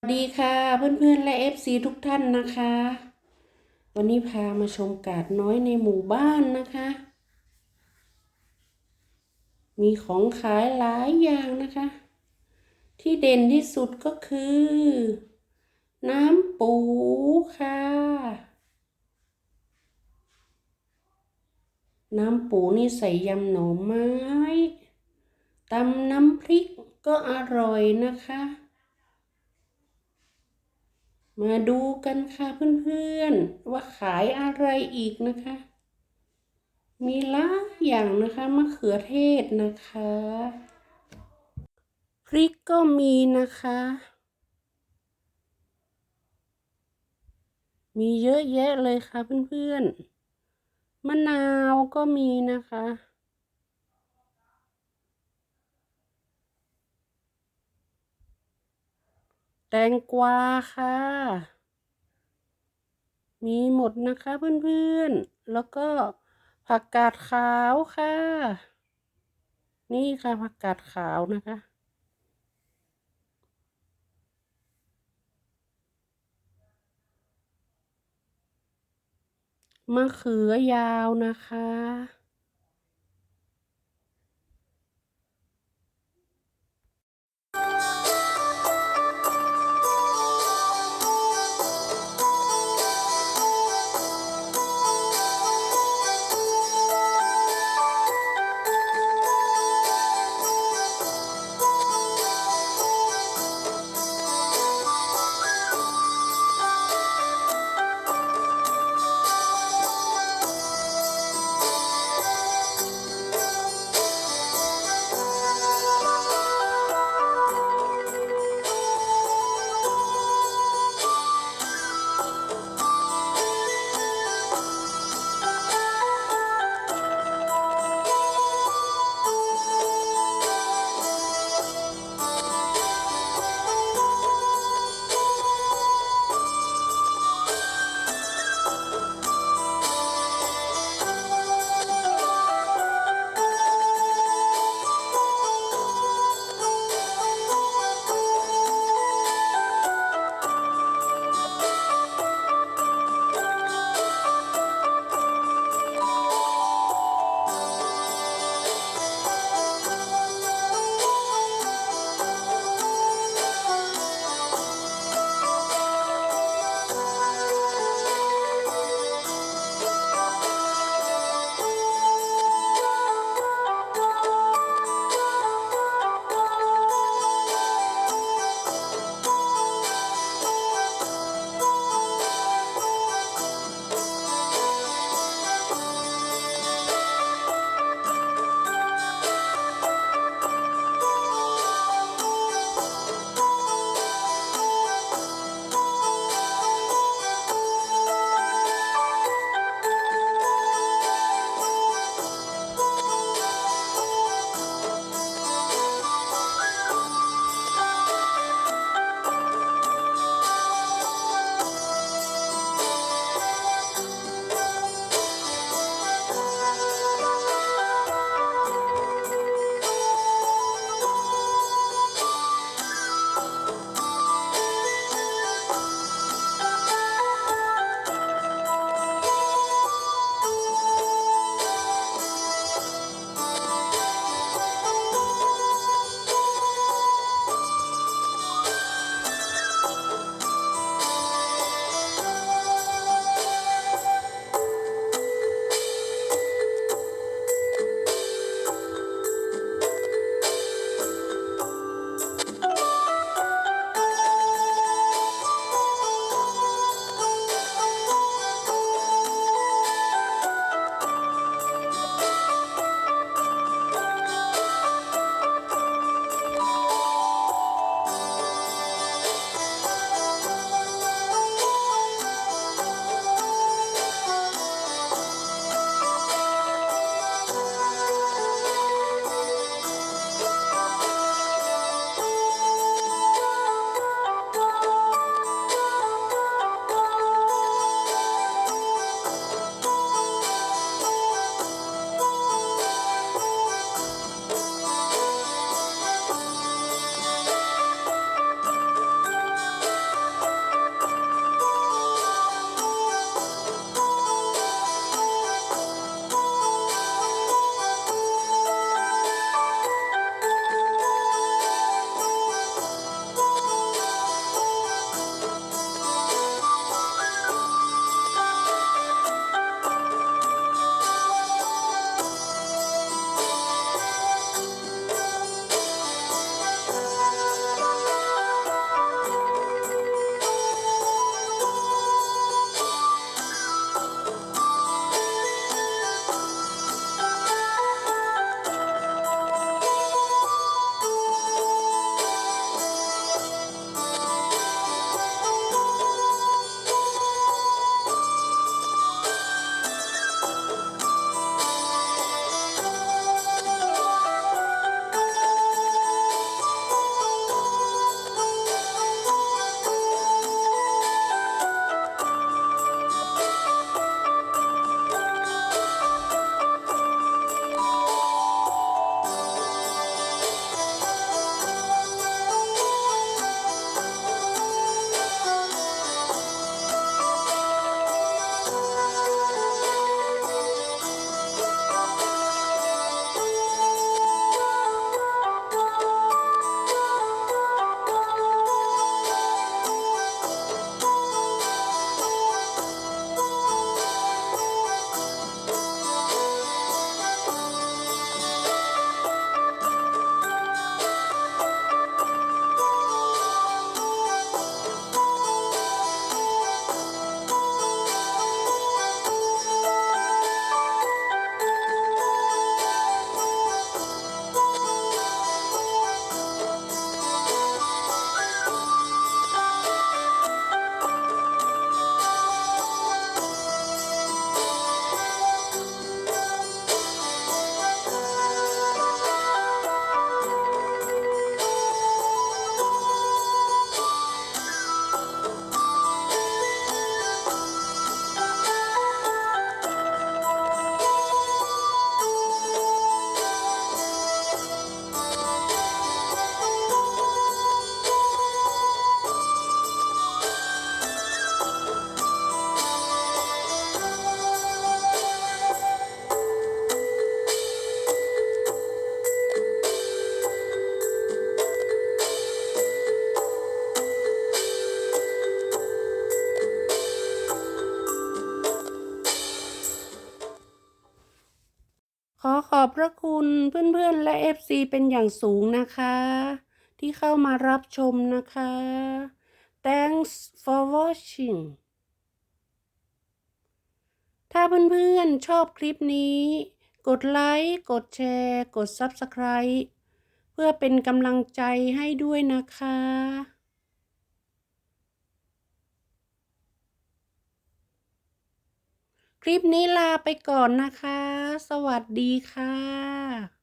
สวัสดีค่ะเพื่อนๆและ FC ทุกท่านนะคะ วันนี้พามาชมกาดน้อยในหมู่บ้านนะคะ มีของขายหลายอย่างนะคะ ที่เด่นที่สุดก็คือ น้ำปูค่ะ น้ำปูนี่ใส่ยำหน่อไม้ตำน้ำพริกก็อร่อยนะคะ มาดูกันค่ะเพื่อนๆ ว่าขายอะไรอีกนะคะ มีหลายอย่างนะคะมะเขือเทศนะคะ พริกก็มีนะคะ มีเยอะแยะเลยค่ะเพื่อนๆ มะนาวก็มีนะคะ แตงกวาค่ะ มีหมดนะคะเพื่อนๆ แล้วก็ผักกาดขาวค่ะ นี่ค่ะผักกาดขาวนะคะ มะเขือยาวนะคะ พระคุณเพื่อนๆและ FC เป็นอย่างสูงนะคะ ที่เข้ามารับชมนะคะ Thanks for watching ถ้าเพื่อนๆชอบคลิปนี้ กดไลค์ กดแชร์ กด Subscribe เพื่อเป็นกำลังใจให้ด้วยนะคะ คลิปนี้ลาไปก่อนนะคะ สวัสดีค่ะ